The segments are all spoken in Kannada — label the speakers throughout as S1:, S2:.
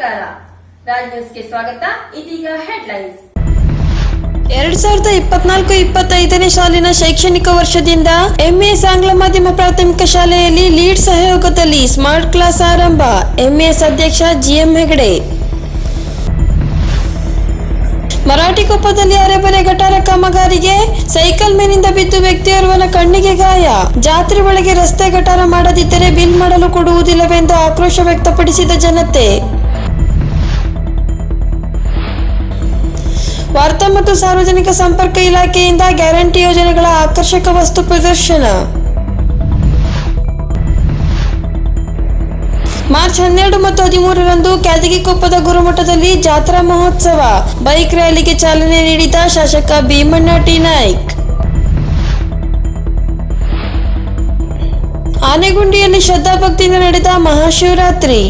S1: ರಾಜ್ ನ್ಯೂಸ್ಗೆ ಸ್ವಾಗತ. ಇದೀಗ ಹೆಡ್ಲೈನ್ಸ್
S2: ಎರಡ್ ಸಾವಿರದ ಇಪ್ಪತ್ನಾಲ್ಕು ಇಪ್ಪತ್ತೈದನೇ ಸಾಲಿನ ಶೈಕ್ಷಣಿಕ ವರ್ಷದಿಂದ ಎಂಎಸ್ ಆಂಗ್ಲ ಮಾಧ್ಯಮ ಪ್ರಾಥಮಿಕ ಶಾಲೆಯಲ್ಲಿ ಲೀಡ್ ಸಹಯೋಗದಲ್ಲಿ ಸ್ಮಾರ್ಟ್ ಕ್ಲಾಸ್ ಆರಂಭ. ಎಂಎಸ್ ಅಧ್ಯಕ್ಷ ಜಿಎಂ ಹೆಗಡೆ. ಮರಾಠಿಕೊಪ್ಪದಲ್ಲಿ ಅರೆಬರೆ ಗಟಾರ ಕಾಮಗಾರಿಗೆ ಸೈಕಲ್ ಮೇಲಿಂದ ಬಿದ್ದು ವ್ಯಕ್ತಿಯೋರ್ವನ ಕಣ್ಣಿಗೆ ಗಾಯ. ಜಾತ್ರೆ ಒಳಗೆ ರಸ್ತೆ ಗಟಾರ ಮಾಡದಿದ್ದರೆ ಬಿಲ್ ಮಾಡಲು ಕೊಡುವುದಿಲ್ಲವೆಂದು ಆಕ್ರೋಶ ವ್ಯಕ್ತಪಡಿಸಿದ ಜನತೆ. ವಾರ್ತಾ ಮತ್ತು ಸಾರ್ವಜನಿಕ ಸಂಪರ್ಕ ಇಲಾಖೆಯಿಂದ ಗ್ಯಾರಂಟಿ ಯೋಜನೆಗಳ ಆಕರ್ಷಕ ವಸ್ತು ಪ್ರದರ್ಶನ. ಮಾರ್ಚ್ ಹನ್ನೆರಡು ಮತ್ತು ಹದಿಮೂರರಂದು ಕ್ಯಾದಗಿಕೊಪ್ಪದ ಗುರುಮಠದಲ್ಲಿ ಜಾತ್ರಾ ಮಹೋತ್ಸವ. ಬೈಕ್ ರ್ಯಾಲಿಗೆ ಚಾಲನೆ ನೀಡಿದ ಶಾಸಕ ಭೀಮಣ್ಣ ಟಿ. ನಾಯ್ಕ್. ಆನೆಗುಂಡಿಯಲ್ಲಿ ಶ್ರದ್ಧಾಭಕ್ತಿಯಿಂದ ನಡೆದ ಮಹಾಶಿವರಾತ್ರಿ.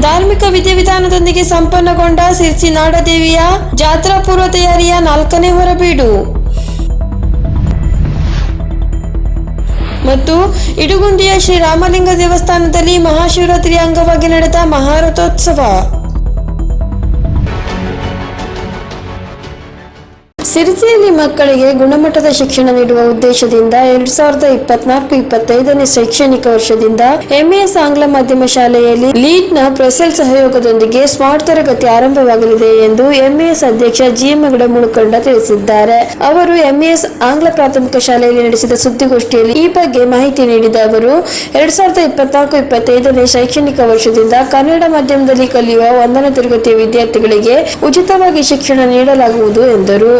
S2: ಧಾರ್ಮಿಕ ವಿಧಿವಿಧಾನದೊಂದಿಗೆ ಸಂಪನ್ನಗೊಂಡ ಸಿರ್ಸಿ ನಾಡದೇವಿಯ ಜಾತ್ರಾ ಪೂರ್ವ ತಯಾರಿಯ ನಾಲ್ಕನೇ ಹೊರಬೀಡು. ಮತ್ತು ಇಡುಗುಂಡಿಯ ಶ್ರೀ ರಾಮಲಿಂಗ ದೇವಸ್ಥಾನದಲ್ಲಿ ಮಹಾಶಿವರಾತ್ರಿಯ ಅಂಗವಾಗಿ ನಡೆದ ಮಹಾರಥೋತ್ಸವ. ಸಿರಿಸಿಯಲ್ಲಿ ಮಕ್ಕಳಿಗೆ ಗುಣಮಟ್ಟದ ಶಿಕ್ಷಣ ನೀಡುವ ಉದ್ದೇಶದಿಂದ ಎರಡ್ ಸಾವಿರದ ಇಪ್ಪತ್ನಾಲ್ಕು ಇಪ್ಪತ್ತೈದನೇ ಶೈಕ್ಷಣಿಕ ವರ್ಷದಿಂದ ಎಂಎಸ್ ಆಂಗ್ಲ ಮಾಧ್ಯಮ ಶಾಲೆಯಲ್ಲಿ ಲೀಡ್ನ ಪ್ರೊಸೆಲ್ ಸಹಯೋಗದೊಂದಿಗೆ ಸ್ಮಾರ್ಟ್ ತರಗತಿ ಆರಂಭವಾಗಲಿದೆ ಎಂದು ಎಂಎಸ್ ಅಧ್ಯಕ್ಷ ಜಿಎಂ ಹೆಗಡೆ ಮುಳುಕೊಂಡ ತಿಳಿಸಿದ್ದಾರೆ. ಅವರು ಎಂಎಸ್ ಆಂಗ್ಲ ಪ್ರಾಥಮಿಕ ಶಾಲೆಯಲ್ಲಿ ನಡೆಸಿದ ಸುದ್ದಿಗೋಷ್ಠಿಯಲ್ಲಿ ಈ ಬಗ್ಗೆ ಮಾಹಿತಿ ನೀಡಿದ ಅವರು, ಎರಡ್ ಸಾವಿರದ ಇಪ್ಪತ್ನಾಲ್ಕು ಇಪ್ಪತ್ತೈದನೇ ಶೈಕ್ಷಣಿಕ ವರ್ಷದಿಂದ ಕನ್ನಡ ಮಾಧ್ಯಮದಲ್ಲಿ ಕಲಿಯುವ ಒಂದನೇ ತರಗತಿಯ ವಿದ್ಯಾರ್ಥಿಗಳಿಗೆ ಉಚಿತವಾಗಿ ಶಿಕ್ಷಣ ನೀಡಲಾಗುವುದು ಎಂದರು.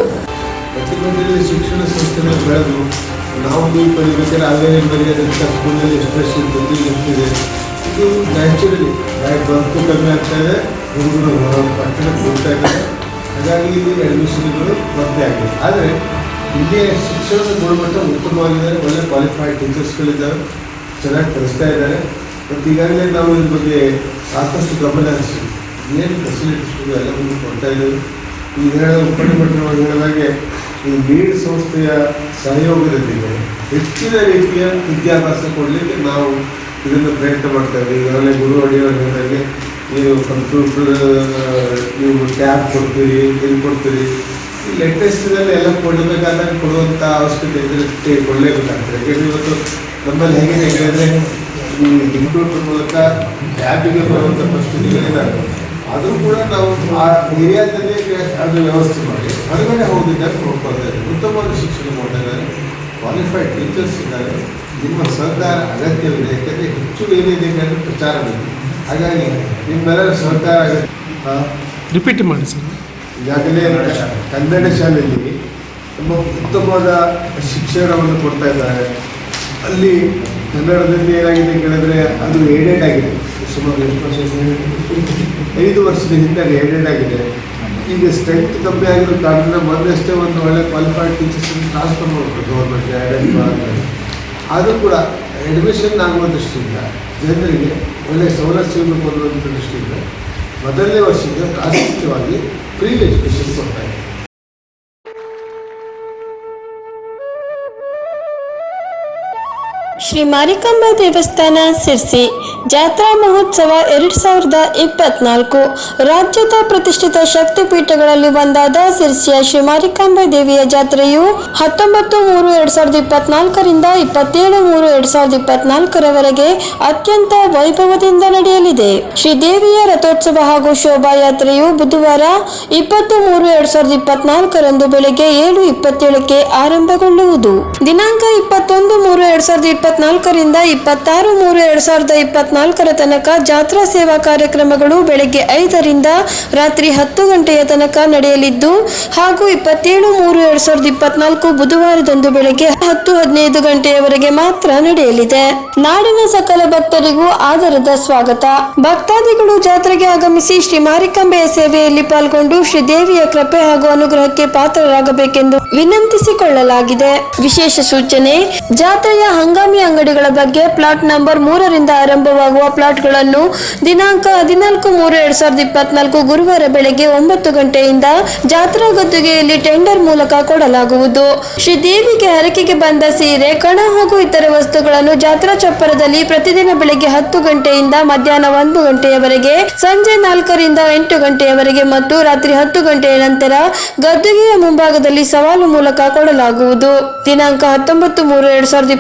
S3: ಪ್ರತಿಯೊಂದರಲ್ಲಿ ಶಿಕ್ಷಣ ಸಂಸ್ಥೆಗಳು ಬೆಳೆದು ನಾವು ನೀವು ಕಲಿಬೇಕಾದ್ರೆ ಅಲ್ಲೇ ಬರೆಯೋದಂಥ ಸ್ಕೂಲಲ್ಲಿ ಎಕ್ಸ್ಪ್ರೆಷನ್ ಬಂದು ಇರ್ತಿದೆ. ಇದು ನ್ಯಾಚುರಲಿ ಬಂತು ಕಮ್ಮಿ ಆಗ್ತಾ ಇದೆ, ಹುಡುಗರು ಪಟ್ಟಣಕ್ಕೆ ಹೋಗ್ತಾ ಇದ್ದಾರೆ ಹಾಗಾಗಿ ಇಲ್ಲಿ ಅಡ್ಮಿಷನ್ಗಳು ಬರ್ತಾ ಆಗಿದೆ. ಆದರೆ ಇಲ್ಲಿ ಶಿಕ್ಷಣದ ಗುಣಮಟ್ಟ ಉತ್ತಮವಾಗಿದೆ, ಒಳ್ಳೆ ಕ್ವಾಲಿಫೈಡ್ ಟೀಚರ್ಸ್ಗಳಿದ್ದಾರೆ ಚೆನ್ನಾಗಿ ಕಲಿಸ್ತಾ ಇದ್ದಾರೆ. ಮತ್ತು ಈಗಾಗಲೇ ನಾವು ಇದ್ರ ಬಗ್ಗೆ ಸಾಕಷ್ಟು ಗಮನ ಹರಿಸ್ತೀವಿ ಏನು ಫೆಸಿಲಿಟೀಸ್ಗಳು ಎಲ್ಲವನ್ನು ಕೊಡ್ತಾ ಇದ್ದೇವೆ. ಈಗ ಹೇಳ ಉಪನಿಪಟ್ಟಣ ಹೇಳಿದಾಗೆ ಈ ಲೀಡ್ ಸಂಸ್ಥೆಯ ಸಹಯೋಗದೊಂದಿಗೆ ಹೆಚ್ಚಿನ ರೀತಿಯ ವಿದ್ಯಾಭ್ಯಾಸ ಕೊಡಲಿಕ್ಕೆ ನಾವು ಇದನ್ನು ಪ್ರಯತ್ನ ಮಾಡ್ತಾ ಇದ್ದೀವಿ. ಈಗಾಗಲೇ ಗುರು ಅಡಿಯವರಿಗೆ ನೀವು ಕಂಪ್ಯೂಟರ್ ನೀವು ಟ್ಯಾಬ್ ಕೊಡ್ತೀರಿ ಇದು ಕೊಡ್ತೀರಿ. ಈ ಲೇಟೆಸ್ಟ್ದಲ್ಲಿ ಎಲ್ಲ ಕೊಡಬೇಕಾದಾಗ ಕೊಡುವಂಥ ಅವಶ್ಯಕತೆ ಕೊಡಲೇಬೇಕಾಗ್ತದೆ. ಯಾಕೆಂದರೆ ಇವತ್ತು ನಮ್ಮಲ್ಲಿ ಹೇಗೆ ಹೇಳಿದ್ರೆ ಈ ಕಂಪ್ಯೂಟರ್ ಮೂಲಕ ಟ್ಯಾಬಿಗೆ ಬರುವಂಥ ಪರಿಸ್ಥಿತಿಗಳಿದ್ದಾವೆ. ಆದರೂ ಕೂಡ ನಾವು ಆ ಏರಿಯಾದಲ್ಲಿ ಅದು ವ್ಯವಸ್ಥೆ ಮಾಡಿ. ಹೊರಗಡೆ ಹೋಗಿದ್ದಾರೆ ನೋಡ್ಕೊಳ್ತಾ ಇದ್ದಾರೆ ಉತ್ತಮವಾದ ಶಿಕ್ಷಣ ಮಾಡಿದ್ದಾರೆ ಕ್ವಾಲಿಫೈಡ್ ಟೀಚರ್ಸ್ ಇದ್ದಾರೆ. ನಿಮ್ಮ ಸರ್ಕಾರ ಅಗತ್ಯವಿದೆ. ಯಾಕೆಂದರೆ ಹೆಚ್ಚು ಏನಿದೆ ಅಂದರೆ ಪ್ರಚಾರ ಬೇಕು ಹಾಗಾಗಿ ನಿಮ್ಮೆಲ್ಲರ ಸಹಕಾರ ಅಗತ್ಯ
S4: ರಿಪೀಟ್ ಮಾಡಿ ಸರ್.
S3: ಈಗಾಗಲೇ ಕನ್ನಡ ಶಾಲೆಯಲ್ಲಿ ತುಂಬ ಉತ್ತಮವಾದ ಶಿಕ್ಷಣವನ್ನು ಕೊಡ್ತಾ ಇದ್ದಾರೆ. ಅಲ್ಲಿ ಕನ್ನಡದಲ್ಲಿ ಏನಾಗಿದೆ ಕೇಳಿದ್ರೆ ಅದು ಏಡೆಡ್ ಆಗಿದೆ ಸುಮಾರು ಎಷ್ಟು ವರ್ಷ ಐದು ವರ್ಷದ ಹಿಂದೆ ಏಡೆಡ್ ಆಗಿದೆ ಈಗ ಸ್ಟ್ರೆಂತ್ ಕಮ್ಮಿ ಆಗಿರೋ ಕಾರಣ ಮೊದಲಷ್ಟೇ ಒಂದು ಒಳ್ಳೆ qualified teachers transfer government aided ಆದರೂ ಕೂಡ ಅಡ್ಮಿಷನ್ ಆಗುವ ದೃಷ್ಟಿಯಿಂದ ಜನರಿಗೆ ಒಳ್ಳೆಯ ಸೌಲಭ್ಯವನ್ನು ಕೊಡುವಂಥ ದೃಷ್ಟಿಯಿಂದ ಮೊದಲನೇ ವರ್ಷದಿಂದ ಪ್ರಾಥಮಿಕವಾಗಿ ಫ್ರೀ ಎಜುಕೇಷನ್ ಕೊಡ್ತಾ ಇದೆ
S2: ಶ್ರೀ ಮಾರಿಕಾಂಬ ದೇವಸ್ಥಾನ ಸಿರ್ಸಿ ಜಾತ್ರಾ ಮಹೋತ್ಸವ ಎರಡ್ ಸಾವಿರದ ಇಪ್ಪತ್ನಾಲ್ಕು. ರಾಜ್ಯದ ಪ್ರತಿಷ್ಠಿತ ಶಕ್ತಿ ಪೀಠಗಳಲ್ಲಿ ಒಂದಾದ ಸಿರ್ಸಿಯ ಶ್ರೀ ಮಾರಿಕಾಂಬ ದೇವಿಯ ಜಾತ್ರೆಯು ಹತ್ತೊಂಬತ್ತು ಮೂರು ಎರಡು ಸಾವಿರದ ಇಪ್ಪತ್ನಾಲ್ಕರಿಂದ ಇಪ್ಪತ್ತೇಳು ಮೂರು ಎರಡು ಸಾವಿರದ ಇಪ್ಪತ್ನಾಲ್ಕರವರೆಗೆ ಅತ್ಯಂತ ವೈಭವದಿಂದ ನಡೆಯಲಿದೆ. ಶ್ರೀ ದೇವಿಯ ರಥೋತ್ಸವ ಹಾಗೂ ಶೋಭಾಯಾತ್ರೆಯು ಬುಧವಾರ ಇಪ್ಪತ್ತು ಮೂರು ಎರಡು ಸಾವಿರದ ಇಪ್ಪತ್ನಾಲ್ಕರಂದು ಬೆಳಗ್ಗೆ ಏಳು ಇಪ್ಪತ್ತೇಳಕ್ಕೆ ಆರಂಭಗೊಳ್ಳುವುದು. ದಿನಾಂಕ ಇಪ್ಪತ್ತೊಂದು ಮೂರು ಎರಡ್ ಸಾವಿರದ ಇಪ್ಪತ್ನಾಲ್ಕರಿಂದ ಇಪ್ಪತ್ತಾರು ಮೂರು ಎರಡ್ ಸಾವಿರದ ಇಪ್ಪತ್ನಾಲ್ಕರ ತನಕ ಜಾತ್ರಾ ಸೇವಾ ಕಾರ್ಯಕ್ರಮಗಳು ಬೆಳಗ್ಗೆ ಐದರಿಂದ ರಾತ್ರಿ ಹತ್ತು ಗಂಟೆಯ ತನಕ ನಡೆಯಲಿದ್ದು, ಹಾಗೂ ಇಪ್ಪತ್ತೇಳು ಮೂರು ಎರಡ್ ಸಾವಿರದ ಇಪ್ಪತ್ನಾಲ್ಕು ಬುಧವಾರದಂದು ಬೆಳಗ್ಗೆ ಹತ್ತು ಹದಿನೈದು ಗಂಟೆಯವರೆಗೆ ಮಾತ್ರ ನಡೆಯಲಿದೆ. ನಾಡಿನ ಸಕಲ ಭಕ್ತರಿಗೂ ಆದರದ ಸ್ವಾಗತ. ಭಕ್ತಾದಿಗಳು ಜಾತ್ರೆಗೆ ಆಗಮಿಸಿ ಶ್ರೀ ಮಾರಿಕಾಂಬೆಯ ಸೇವೆಯಲ್ಲಿ ಪಾಲ್ಗೊಂಡು ಶ್ರೀ ದೇವಿಯ ಕೃಪೆ ಹಾಗೂ ಅನುಗ್ರಹಕ್ಕೆ ಪಾತ್ರರಾಗಬೇಕೆಂದು ವಿನಂತಿಸಿಕೊಳ್ಳಲಾಗಿದೆ. ವಿಶೇಷ ಸೂಚನೆ, ಜಾತ್ರೆಯ ಹಂಗಾಮಿ ಅಂಗಡಿಗಳ ಬಗ್ಗೆ ಪ್ಲಾಟ್ ನಂಬರ್ ಮೂರರಿಂದ ಆರಂಭವಾಗುವ ಪ್ಲಾಟ್ಗಳನ್ನು ದಿನಾಂಕ ಹದಿನಾಲ್ಕು ಮೂರು ಎರಡ್ ಸಾವಿರದ ಇಪ್ಪತ್ನಾಲ್ಕು ಗುರುವಾರ ಬೆಳಗ್ಗೆ ಒಂಬತ್ತು ಗಂಟೆಯಿಂದ ಜಾತ್ರಾ ಗದ್ದುಗೆಯಲ್ಲಿ ಟೆಂಡರ್ ಮೂಲಕ ಕೊಡಲಾಗುವುದು. ಶ್ರೀ ದೇವಿಗೆ ಹರಕೆಗೆ ಬಂದ ಸೀರೆ, ಕಣ ಹಾಗೂ ಇತರೆ ವಸ್ತುಗಳನ್ನು ಜಾತ್ರಾ ಚಪ್ಪರದಲ್ಲಿ ಪ್ರತಿದಿನ ಬೆಳಗ್ಗೆ ಹತ್ತು ಗಂಟೆಯಿಂದ ಮಧ್ಯಾಹ್ನ ಒಂದು ಗಂಟೆಯವರೆಗೆ, ಸಂಜೆ ನಾಲ್ಕರಿಂದ ಎಂಟು ಗಂಟೆಯವರೆಗೆ ಮತ್ತು ರಾತ್ರಿ ಹತ್ತು ಗಂಟೆಯ ನಂತರ ಗದ್ದುಗೆಯ ಮುಂಭಾಗದಲ್ಲಿ ಸವಾಲು ಮೂಲಕ ಕೊಡಲಾಗುವುದು. ದಿನಾಂಕ ಹತ್ತೊಂಬತ್ತು ಮೂರು ಎರಡ್ ಸಾವಿರದ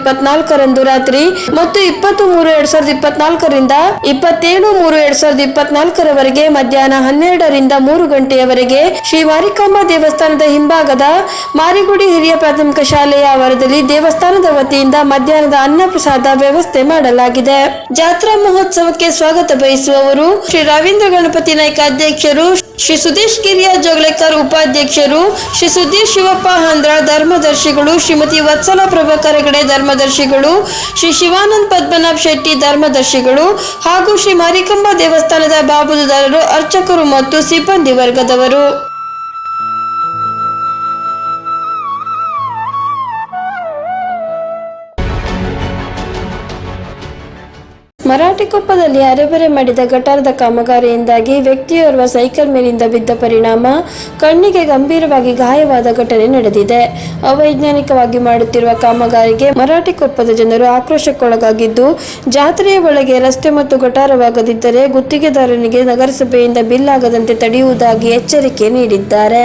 S2: ಇಪ್ಪತ್ನಾಲ್ಕರಂದು ರಾತ್ರಿ ಮತ್ತು ಇಪ್ಪತ್ತು ಮೂರು ಎರಡ್ ಸಾವಿರದ ಇಪ್ಪತ್ನಾಲ್ಕರಿಂದ ಇಪ್ಪತ್ತೇಳು ಮೂರು ಎರಡ್ ಸಾವಿರದ ಇಪ್ಪತ್ನಾಲ್ಕರವರೆಗೆ ಮಧ್ಯಾಹ್ನ ಹನ್ನೆರಡರಿಂದ ಮೂರು ಗಂಟೆಯವರೆಗೆ ಶ್ರೀ ಮಾರಿಕಾಂಬಾ ದೇವಸ್ಥಾನದ ಹಿಂಭಾಗದ ಮಾರಿಗುಡಿ ಹಿರಿಯ ಪ್ರಾಥಮಿಕ ಶಾಲೆಯ ಆವರದಲ್ಲಿ ದೇವಸ್ಥಾನದ ವತಿಯಿಂದ ಮಧ್ಯಾಹ್ನದ ಅನ್ನಪ್ರಸಾದ ವ್ಯವಸ್ಥೆ ಮಾಡಲಾಗಿದೆ. ಜಾತ್ರಾ ಮಹೋತ್ಸವಕ್ಕೆ ಸ್ವಾಗತ ಬಯಸುವವರು ಶ್ರೀ ರವೀಂದ್ರ ಗಣಪತಿ ನಾಯ್ಕ ಅಧ್ಯಕ್ಷರು ಶ್ರೀ ಸುದೇಶ್ ಕಿರಿಯ ಜೋಗಲೇಕರ್ ಉಪಾಧ್ಯಕ್ಷರು, ಶ್ರೀ ಸುದೀಶ್ ಶಿವಪ್ಪ ಹಂದ್ರ ಧರ್ಮದರ್ಶಿಗಳು, ಶ್ರೀಮತಿ ವತ್ಸಲ ಪ್ರಭಾಕರ ಹೆಗಡೆ ಧರ್ಮದರ್ಶಿಗಳು, ಶ್ರೀ ಶಿವಾನಂದ್ ಪದ್ಮನಾಭ್ ಶೆಟ್ಟಿ ಧರ್ಮದರ್ಶಿಗಳು ಹಾಗೂ ಶ್ರೀ ಮಾರಿಕಂಬ ದೇವಸ್ಥಾನದ ಬಾಬುದಾರರು ಅರ್ಚಕರು ಮತ್ತು ಸಿಬ್ಬಂದಿ ವರ್ಗದವರು. ಮರಾಠಿಕೊಪ್ಪದಲ್ಲಿ ಅರೆಬರೆ ಮಾಡಿದ ಗಟಾರದ ಕಾಮಗಾರಿಯಿಂದಾಗಿ ವ್ಯಕ್ತಿಯೋರ್ವ ಸೈಕಲ್ ಮೇಲಿಂದ ಬಿದ್ದ ಪರಿಣಾಮ, ಕಣ್ಣಿಗೆ ಗಂಭೀರವಾಗಿ ಗಾಯವಾದ ಘಟನೆ ನಡೆದಿದೆ. ಅವೈಜ್ಞಾನಿಕವಾಗಿ ಮಾಡುತ್ತಿರುವ ಕಾಮಗಾರಿಗೆ ಮರಾಠಿಕೊಪ್ಪದ ಜನರು ಆಕ್ರೋಶಕ್ಕೊಳಗಾಗಿದ್ದು, ಜಾತ್ರೆಯ ಒಳಗೆ ರಸ್ತೆ ಮತ್ತು ಗಟಾರವಾಗದಿದ್ದರೆ ಗುತ್ತಿಗೆದಾರನಿಗೆ ನಗರಸಭೆಯಿಂದ ಬಿಲ್ ಆಗದಂತೆ ತಡೆಯುವುದಾಗಿ ಎಚ್ಚರಿಕೆ ನೀಡಿದ್ದಾರೆ.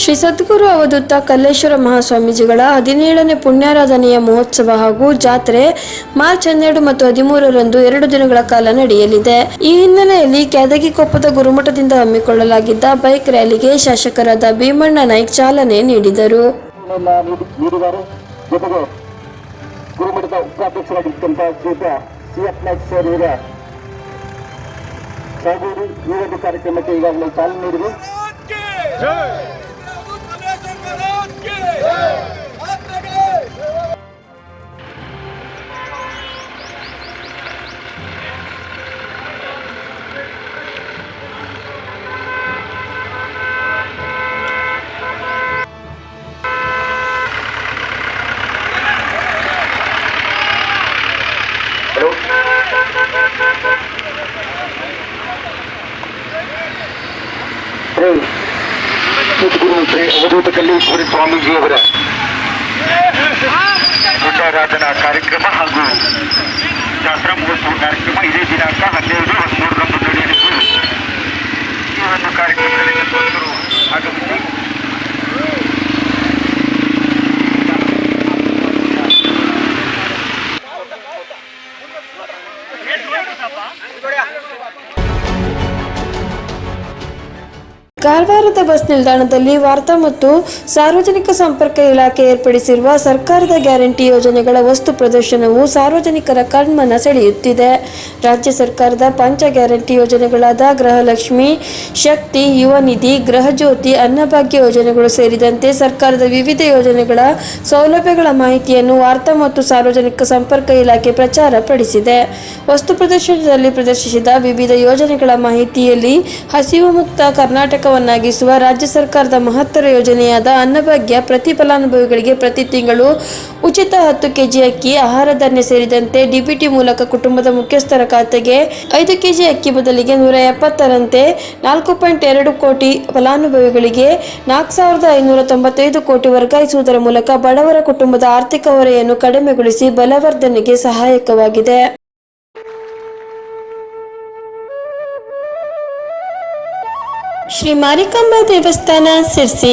S2: Shri Sadguru Avadhuta Kalleshwara ಮಹಾಸ್ವಾಮೀಜಿಗಳ ಹದಿನೇಳನೇ ಪುಣ್ಯಾರಾಧನೆಯ ಮಹೋತ್ಸವ ಹಾಗೂ ಜಾತ್ರೆ ಮಾರ್ಚ್ ಹನ್ನೆರಡು ಮತ್ತು ಹದಿಮೂರರಂದು ಎರಡು ದಿನಗಳ ಕಾಲ ನಡೆಯಲಿದೆ. ಈ ಹಿನ್ನೆಲೆಯಲ್ಲಿ ಕ್ಯಾದಗಿಕೊಪ್ಪದ ಗುರುಮಠದಿಂದ ಹಮ್ಮಿಕೊಳ್ಳಲಾಗಿದ್ದ ಬೈಕ್ ರ್ಯಾಲಿಗೆ ಶಾಸಕರಾದ ಭೀಮಣ್ಣ ನಾಯ್ಕ್ ಚಾಲನೆ ನೀಡಿದರು.
S4: ಕಾರ್ಯಕ್ರಮಕ್ಕೆ ಈಗಾಗಲೇ ಚಾಲನೆ ನೀಡಿದೆ ಶ್ರೀ ಅವಧೂತ ಕಲ್ಲೇಶ್ವರಿ ಸ್ವಾಮೀಜಿಯವರ ಪುಣ್ಯಾರಾಧನಾ ಕಾರ್ಯಕ್ರಮ ಹಾಗೂ ಜಾತ್ರಾ ಮಹೋತ್ಸವ ಕಾರ್ಯಕ್ರಮ ಇದೇ ದಿನಾಂಕ ಹನ್ನೆರಡು ಹದಿಮೂರರಂದು ನಡೆಯಲಿದ್ದು ಈ ಒಂದು ಕಾರ್ಯಕ್ರಮದಲ್ಲಿ
S2: ಕಾರವಾರದ ಬಸ್ ನಿಲ್ದಾಣದಲ್ಲಿ ವಾರ್ತಾ ಮತ್ತು ಸಾರ್ವಜನಿಕ ಸಂಪರ್ಕ ಇಲಾಖೆ ಏರ್ಪಡಿಸಿರುವ ಸರ್ಕಾರದ ಗ್ಯಾರಂಟಿ ಯೋಜನೆಗಳ ವಸ್ತು ಪ್ರದರ್ಶನವು ಸಾರ್ವಜನಿಕರ ಕಣ್ಮನ ಸೆಳೆಯುತ್ತಿದೆ. ರಾಜ್ಯ ಸರ್ಕಾರದ ಪಂಚ ಗ್ಯಾರಂಟಿ ಯೋಜನೆಗಳಾದ ಗೃಹಲಕ್ಷ್ಮಿ, ಶಕ್ತಿ, ಯುವ ನಿಧಿ ಗೃಹಜ್ಯೋತಿ ಅನ್ನಭಾಗ್ಯ ಯೋಜನೆಗಳು ಸೇರಿದಂತೆ ಸರ್ಕಾರದ ವಿವಿಧ ಯೋಜನೆಗಳ ಸೌಲಭ್ಯಗಳ ಮಾಹಿತಿಯನ್ನು ವಾರ್ತಾ ಮತ್ತು ಸಾರ್ವಜನಿಕ ಸಂಪರ್ಕ ಇಲಾಖೆ ಪ್ರಚಾರ ಪಡಿಸಿದೆ. ವಸ್ತು ಪ್ರದರ್ಶನದಲ್ಲಿ ಪ್ರದರ್ಶಿಸಿದ ವಿವಿಧ ಯೋಜನೆಗಳ ಮಾಹಿತಿಯಲ್ಲಿ ಹಸಿವು ಮುಕ್ತ ಕರ್ನಾಟಕವನ್ನಾಗಿಸುವ ರಾಜ್ಯ ಸರ್ಕಾರದ ಮಹತ್ತರ ಯೋಜನೆಯಾದ ಅನ್ನಭಾಗ್ಯ ಪ್ರತಿ ಫಲಾನುಭವಿಗಳಿಗೆ ಪ್ರತಿ ತಿಂಗಳು ಉಚಿತ ಹತ್ತು ಕೆಜಿ ಅಕ್ಕಿ, ಆಹಾರ ಧಾನ್ಯ ಸೇರಿದಂತೆ ಡಿಬಿಟಿ ಮೂಲಕ ಕುಟುಂಬದ ಮುಖ್ಯಸ್ಥರ ಖಾತೆಗೆ ಐದು ಕೆಜಿ ಅಕ್ಕಿ ಬದಲಿಗೆ ನೂರ ಎಪ್ಪತ್ತರಂತೆ ನಾಲ್ಕು ಪಾಯಿಂಟ್ ಎರಡು ಕೋಟಿ ಫಲಾನುಭವಿಗಳಿಗೆ ನಾಲ್ಕು ಸಾವಿರದ ಐನೂರ ತೊಂಬತ್ತೈದು ಕೋಟಿ ವರ್ಗಾಯಿಸುವುದರ ಮೂಲಕ ಬಡವರ ಕುಟುಂಬದ ಆರ್ಥಿಕ ಹೊರೆಯನ್ನು ಕಡಿಮೆಗೊಳಿಸಿ ಬಲವರ್ಧನೆಗೆ ಸಹಾಯಕವಾಗಿದೆ. ಶ್ರೀ ಮಾರಿಕಾಂಬ ದೇವಸ್ಥಾನ ಸಿರ್ಸಿ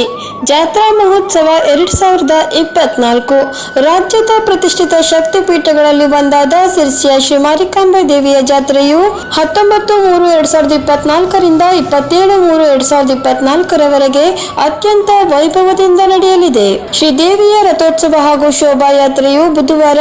S2: ಜಾತ್ರಾ ಮಹೋತ್ಸವ ಎರಡ್ ಸಾವಿರದ ಇಪ್ಪತ್ನಾಲ್ಕು. ರಾಜ್ಯದ ಪ್ರತಿಷ್ಠಿತ ಶಕ್ತಿಪೀಠಗಳಲ್ಲಿ ಒಂದಾದ ಸಿರ್ಸಿಯ ಶ್ರೀ ಮಾರಿಕಾಂಬ ದೇವಿಯ ಜಾತ್ರೆಯು ಹತ್ತೊಂಬತ್ತು ಮೂರು ಎರಡ್ ಸಾವಿರದ ಇಪ್ಪತ್ನಾಲ್ಕರಿಂದ ಇಪ್ಪತ್ತೇಳು ಮೂರು ಎರಡ್ ಸಾವಿರದ ಇಪ್ಪತ್ನಾಲ್ಕರವರೆಗೆ ಅತ್ಯಂತ ವೈಭವದಿಂದ ನಡೆಯಲಿದೆ. ಶ್ರೀ ದೇವಿಯ ರಥೋತ್ಸವ ಹಾಗೂ ಶೋಭಾಯಾತ್ರೆಯು ಬುಧವಾರ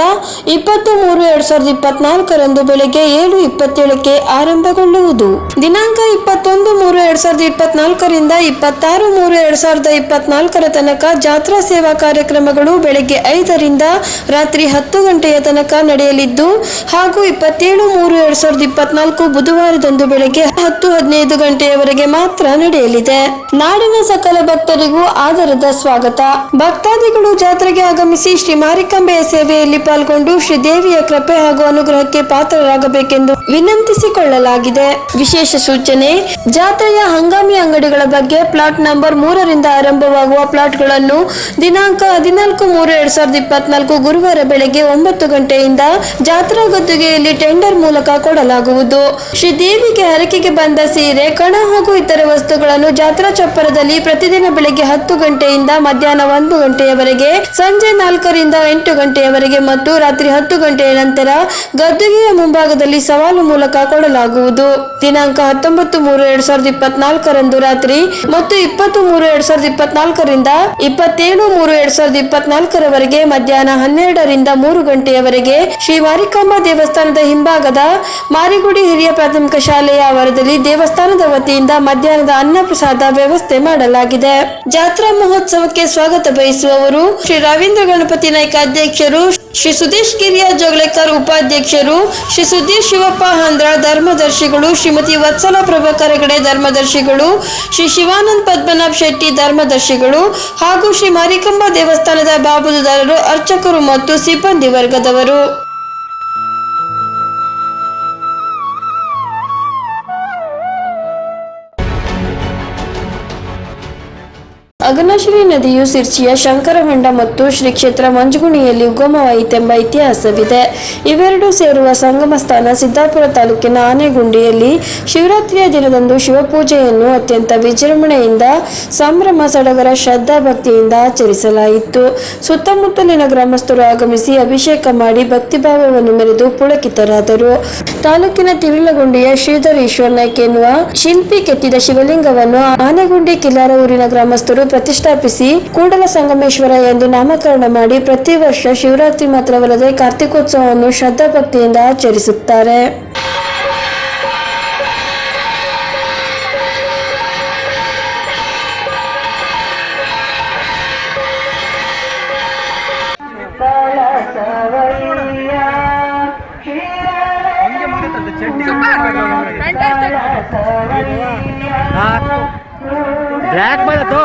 S2: ಇಪ್ಪತ್ತು ಮೂರು ಎರಡ್ ಸಾವಿರದ ಇಪ್ಪತ್ನಾಲ್ಕರಂದು ಬೆಳಗ್ಗೆ ಏಳು ಇಪ್ಪತ್ತೇಳಕ್ಕೆ ಆರಂಭಗೊಳ್ಳುವುದು. ದಿನಾಂಕ ಇಪ್ಪತ್ತೊಂದು ಮೂರು ಎರಡ್ ಸಾವಿರದ ಇಪ್ಪತ್ನಾಲ್ಕರಿಂದ ಇಪ್ಪತ್ತಾರು ಮೂರು ಎರಡ್ ಸಾವಿರದ ಇಪ್ಪತ್ನಾಲ್ಕರ ತನಕ ಜಾತ್ರಾ ಸೇವಾ ಕಾರ್ಯಕ್ರಮಗಳು ಬೆಳಗ್ಗೆ ಐದರಿಂದ ರಾತ್ರಿ ಹತ್ತು ಗಂಟೆಯ ತನಕ ನಡೆಯಲಿದ್ದು, ಹಾಗೂ ಇಪ್ಪತ್ತೇಳು ಮೂರು ಎರಡ್ ಸಾವಿರದ ಇಪ್ಪತ್ನಾಲ್ಕು ಬುಧವಾರದಂದು ಬೆಳಗ್ಗೆ ಹತ್ತು ಹದಿನೈದು ಗಂಟೆಯವರೆಗೆ ಮಾತ್ರ ನಡೆಯಲಿದೆ. ನಾಡಿನ ಸಕಲ ಭಕ್ತರಿಗೂ ಆದರದ ಸ್ವಾಗತ. ಭಕ್ತಾದಿಗಳು ಜಾತ್ರೆಗೆ ಆಗಮಿಸಿ ಶ್ರೀ ಮಾರಿಕಾಂಬೆಯ ಸೇವೆಯಲ್ಲಿ ಪಾಲ್ಗೊಂಡು ಶ್ರೀ ದೇವಿಯ ಕೃಪೆ ಹಾಗೂ ಅನುಗ್ರಹಕ್ಕೆ ಪಾತ್ರರಾಗಬೇಕೆಂದು ವಿನಂತಿಸಿಕೊಳ್ಳಲಾಗಿದೆ. ವಿಶೇಷ ಸೂಚನೆ, ಜಾತ್ರೆಯ ಹಂಗಾಮಿ ಅಂಗಡಿಗಳ ಬಗ್ಗೆ ಪ್ಲಾಟ್ ನಂಬರ್ ಮೂರರಿಂದ ಆರಂಭವಾಗುವ ಪ್ಲಾಟ್ಗಳನ್ನು ದಿನಾಂಕ ಹದಿನಾಲ್ಕು ಮೂರು ಎರಡ್ ಸಾವಿರದ ಇಪ್ಪತ್ನಾಲ್ಕು ಗುರುವಾರ ಬೆಳಗ್ಗೆ ಒಂಬತ್ತು ಗಂಟೆಯಿಂದ ಜಾತ್ರಾ ಗದ್ದುಗೆಯಲ್ಲಿ ಟೆಂಡರ್ ಮೂಲಕ ಕೊಡಲಾಗುವುದು. ಶ್ರೀ ದೇವಿಗೆ ಹರಕೆಗೆ ಬಂದ ಸೀರೆ, ಕಣ ಹಾಗೂ ಇತರ ವಸ್ತುಗಳನ್ನು ಜಾತ್ರಾ ಚಪ್ಪರದಲ್ಲಿ ಪ್ರತಿದಿನ ಬೆಳಗ್ಗೆ ಹತ್ತು ಗಂಟೆಯಿಂದ ಮಧ್ಯಾಹ್ನ ಒಂದು ಗಂಟೆಯವರೆಗೆ, ಸಂಜೆ ನಾಲ್ಕರಿಂದ ಎಂಟು ಗಂಟೆಯವರೆಗೆ ಮತ್ತು ರಾತ್ರಿ ಹತ್ತು ಗಂಟೆಯ ನಂತರ ಗದ್ದುಗೆಯ ಮುಂಭಾಗದಲ್ಲಿ ಸವಾಲು ಮೂಲಕ ಕೊಡಲಾಗುವುದು. ದಿನಾಂಕ ಹತ್ತೊಂಬತ್ತು ಮೂರು ಎರಡ್ ಸಾವಿರದ ಇಪ್ಪತ್ನಾಲ್ಕರಂದು ರಾತ್ರಿ ಮತ್ತು ಇಪ್ಪತ್ತು ಮೂರು ಎರಡ್ ಸಾವಿರದ ಇಪ್ಪತ್ನಾಲ್ಕರಿಂದ ಇಪ್ಪತ್ತೇಳು ಮೂರು ಎರಡ್ ಸಾವಿರದ ಇಪ್ಪತ್ನಾಲ್ಕರವರೆಗೆ ಮಧ್ಯಾಹ್ನ ಹನ್ನೆರಡರಿಂದ ಮೂರು ಗಂಟೆಯವರೆಗೆ ಶ್ರೀ ಮಾರಿಕಾಂಬ ದೇವಸ್ಥಾನದ ಹಿಂಭಾಗದ ಮಾರಿಗುಡಿ ಹಿರಿಯ ಪ್ರಾಥಮಿಕ ಶಾಲೆಯ ಆವರದಲ್ಲಿ ದೇವಸ್ಥಾನದ ವತಿಯಿಂದ ಮಧ್ಯಾಹ್ನದ ಅನ್ನ ಪ್ರಸಾದ ವ್ಯವಸ್ಥೆ ಮಾಡಲಾಗಿದೆ. ಜಾತ್ರಾ ಮಹೋತ್ಸವಕ್ಕೆ ಸ್ವಾಗತ ಬಯಸುವವರು ಶ್ರೀ ರವೀಂದ್ರ ಗಣಪತಿ ನಾಯ್ಕ ಅಧ್ಯಕ್ಷರು ಶ್ರೀ ಸುದೀಶ್ ಕಿರಿಯ ಜೋಗ್ಲೇಕರ್ ಉಪಾಧ್ಯಕ್ಷರು, ಶ್ರೀ ಸುಧೀಶ್ ಶಿವಪ್ಪ ಹಂದ್ರ ಧರ್ಮದರ್ಶಿಗಳು, ಶ್ರೀಮತಿ ವತ್ಸಲ ಪ್ರಭಾಕರಗಡೆ ಧರ್ಮದರ್ಶಿಗಳು, ಶ್ರೀ ಶಿವಾನಂದ್ ಪದ್ಮನಾಭ್ ಶೆಟ್ಟಿ ಧರ್ಮದರ್ಶಿಗಳು ಹಾಗೂ ಶ್ರೀ ಮಾರಿಕಂಬ ದೇವಸ್ಥಾನದ ಬಾಬುದಾರರು ಅರ್ಚಕರು ಮತ್ತು ಸಿಬ್ಬಂದಿ ವರ್ಗದವರು. ಅಗನಶ್ರೀ ನದಿಯು ಸಿರ್ಚಿಯ ಶಂಕರಹೊಂಡ ಮತ್ತು ಶ್ರೀ ಕ್ಷೇತ್ರ ಮಂಜುಗುಣಿಯಲ್ಲಿ ಉಗಮವಾಯಿತೆಂಬ ಇತಿಹಾಸವಿದೆ. ಇವೆರಡೂ ಸೇರುವ ಸಂಗಮ ಸ್ಥಾನ ಸಿದ್ದಾಪುರ ತಾಲೂಕಿನ ಆನೆಗುಂಡಿಯಲ್ಲಿ ಶಿವರಾತ್ರಿಯ ದಿನದಂದು ಶಿವಪೂಜೆಯನ್ನು ಅತ್ಯಂತ ವಿಜೃಂಭಣೆಯಿಂದ, ಸಂಭ್ರಮ ಸಡಗರ ಶ್ರದ್ಧಾ ಭಕ್ತಿಯಿಂದ ಆಚರಿಸಲಾಯಿತು. ಸುತ್ತಮುತ್ತಲಿನ ಗ್ರಾಮಸ್ಥರು ಆಗಮಿಸಿ ಅಭಿಷೇಕ ಮಾಡಿ ಭಕ್ತಿಭಾವವನ್ನು ಮೆರೆದು ಪುಳಕಿತರಾದರು. ತಾಲೂಕಿನ ತಿರುಳಗುಂಡಿಯ ಶ್ರೀಧರ್ ಈಶ್ವರ್ ನಾಯ್ಕ ಎನ್ನುವ ಶಿಲ್ಪಿ ಕೆತ್ತಿದ ಶಿವಲಿಂಗವನ್ನು ಆನೆಗುಂಡಿ ಕಿಲ್ಲಾರ ಊರಿನ ಗ್ರಾಮಸ್ಥರು ಪ್ರತಿಷ್ಠಾಪಿಸಿ ಕೂಡಲ ಸಂಗಮೇಶ್ವರ ಎಂದು ನಾಮಕರಣ ಮಾಡಿ ಪ್ರತಿ ವರ್ಷ ಶಿವರಾತ್ರಿ ಮಾತ್ರವಲ್ಲದೆ ಕಾರ್ತಿಕೋತ್ಸವವನ್ನು ಶ್ರದ್ಧಾ ಭಕ್ತಿಯಿಂದ ಆಚರಿಸುತ್ತಾರೆ
S5: ಬ್ಲ್ಯಾಕ್ ಬಂದತ್ತು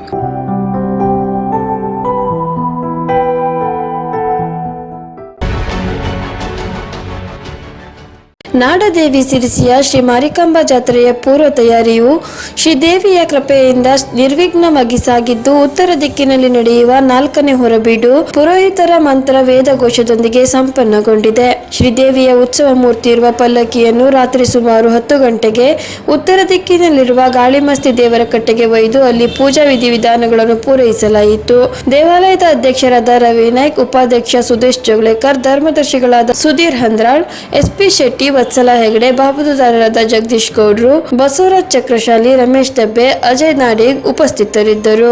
S2: ನಾಡದೇವಿ ಸಿರಿಸಿಯ ಶ್ರೀ ಮಾರಿಕಾಂಬ ಜಾತ್ರೆಯ ಪೂರ್ವ ತಯಾರಿಯು ಶ್ರೀದೇವಿಯ ಕೃಪೆಯಿಂದ ನಿರ್ವಿಘ್ನವಾಗಿ ಸಾಗಿದ್ದು ಉತ್ತರ ದಿಕ್ಕಿನಲ್ಲಿ ನಡೆಯುವ ನಾಲ್ಕನೇ ಹೊರಬೀಡು ಪುರೋಹಿತರ ಮಂತ್ರ ವೇದಘೋಷದೊಂದಿಗೆ ಸಂಪನ್ನಗೊಂಡಿದೆ. ಶ್ರೀದೇವಿಯ ಉತ್ಸವ ಮೂರ್ತಿ ಇರುವ ಪಲ್ಲಕ್ಕಿಯನ್ನು ರಾತ್ರಿ ಸುಮಾರು ಹತ್ತು ಗಂಟೆಗೆ ಉತ್ತರ ದಿಕ್ಕಿನಲ್ಲಿರುವ ಗಾಳಿಮಸ್ತಿ ದೇವರ ಕಟ್ಟೆಗೆ ಒಯ್ದು ಅಲ್ಲಿ ಪೂಜಾ ವಿಧಿವಿಧಾನಗಳನ್ನು ಪೂರೈಸಲಾಯಿತು. ದೇವಾಲಯದ ಅಧ್ಯಕ್ಷರಾದ ರವಿ ನಾಯ್ಕ್, ಉಪಾಧ್ಯಕ್ಷ ಸುದೇಶ್ ಜೋಗ್ಲೇಕರ್ ಧರ್ಮದರ್ಶಿಗಳಾದ ಸುಧೀರ್ ಹಂದ್ರಾಳ್ ಎಸ್ಪಿ ಶೆಟ್ಟಿ ವತ್ಸಲ ಹೆಗಡೆ ಬಾಬುದಾರರಾದ ಜಗದೀಶ್ ಗೌಡ್ರು ಬಸವರಾಜ್ ಚಕ್ರಶಾಲಿ ರಮೇಶ್ ದಬ್ಬೆ ಅಜಯ್ ನಾಡಿಗ್ ಉಪಸ್ಥಿತರಿದ್ದರು.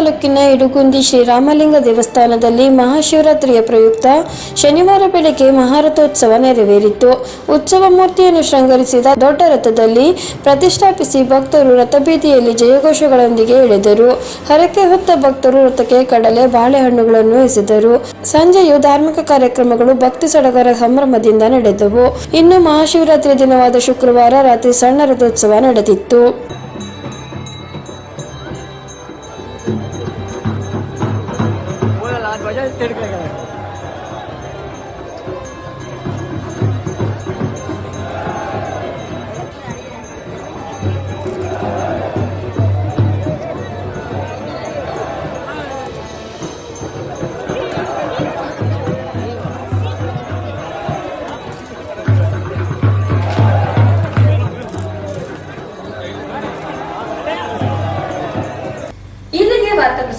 S2: ತಾಲೂಕಿನ ಇಡುಗುಂದಿ ಶ್ರೀರಾಮಲಿಂಗ ದೇವಸ್ಥಾನದಲ್ಲಿ ಮಹಾಶಿವರಾತ್ರಿಯ ಪ್ರಯುಕ್ತ ಶನಿವಾರ ಬೆಳಗ್ಗೆ ಮಹಾರಥೋತ್ಸವ ನೆರವೇರಿತು. ಉತ್ಸವ ಮೂರ್ತಿಯನ್ನು ಶೃಂಗರಿಸಿದ ದೊಡ್ಡ ರಥದಲ್ಲಿ ಪ್ರತಿಷ್ಠಾಪಿಸಿ ಭಕ್ತರು ರಥಬೀದಿಯಲ್ಲಿ ಜಯಘೋಷಗಳೊಂದಿಗೆ ಇಳಿದರು. ಹರಕೆ ಹೊತ್ತ ಭಕ್ತರು ರಥಕ್ಕೆ ಕಡಲೆ, ಬಾಳೆಹಣ್ಣುಗಳನ್ನು ಎಸೆದರು. ಸಂಜೆಯು ಧಾರ್ಮಿಕ ಕಾರ್ಯಕ್ರಮಗಳು ಭಕ್ತಿ ಸಡಗರ ಸಂಭ್ರಮದಿಂದ ನಡೆದವು. ಇನ್ನು ಮಹಾಶಿವರಾತ್ರಿ ದಿನವಾದ ಶುಕ್ರವಾರ ರಾತ್ರಿ ಸಣ್ಣ ರಥೋತ್ಸವ ನಡೆದಿತ್ತು.
S1: ಇಲ್ಲಿಗೆ ವಾರ್ತಾ